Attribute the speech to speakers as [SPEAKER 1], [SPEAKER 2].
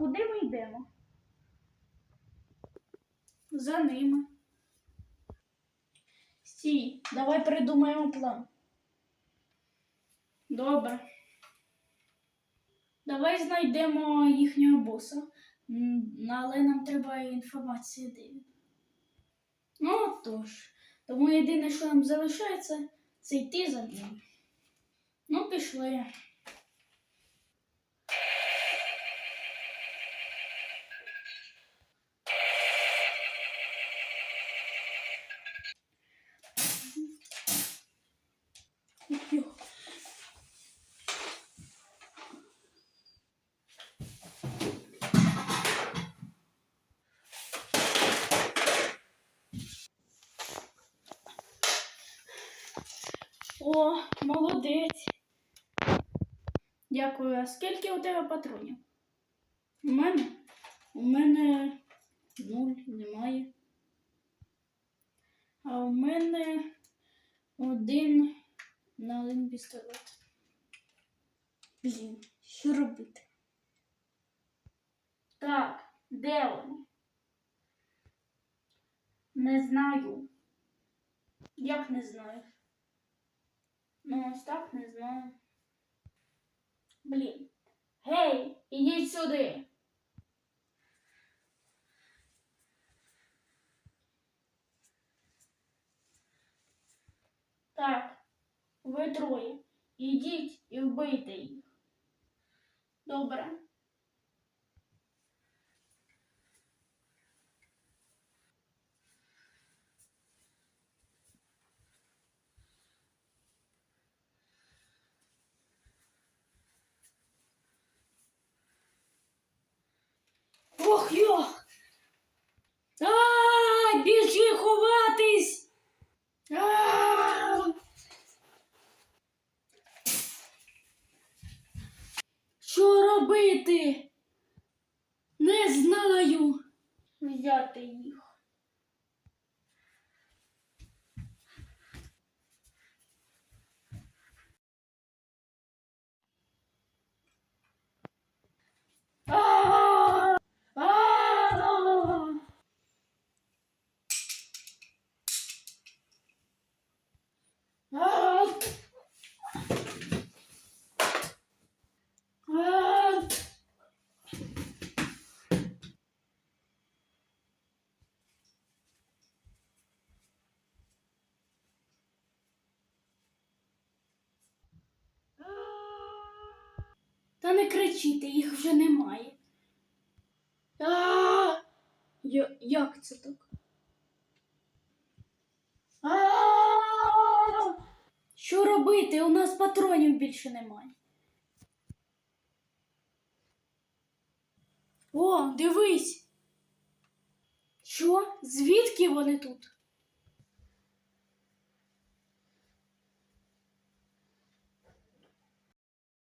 [SPEAKER 1] куди ми йдемо? За ними. Стій, давай придумаємо план. Добре. Давай знайдемо їхнього боса. Але нам треба інформація, де він. Ну тож. Тому єдине, що нам залишається, це йти за ним. Ну, пішли. О, молодець. Дякую. А скільки у тебе патронів? У мене? У мене нуль немає. А у мене один на один пістолет. Блін, що робити? Так, де вони? Не знаю. Як не знаю? Ну, ось так не знаю. Блін. Гей, ідіть сюди. Так, ви троє. Ідіть і вбийте їх. Добре. Робити? Не знаю. Взяти їх. А! А! А! А! Та не кричите, їх вже немає. А! Як це так? Що робити? У нас патронів більше немає. О, дивись. Що? Звідки вони тут?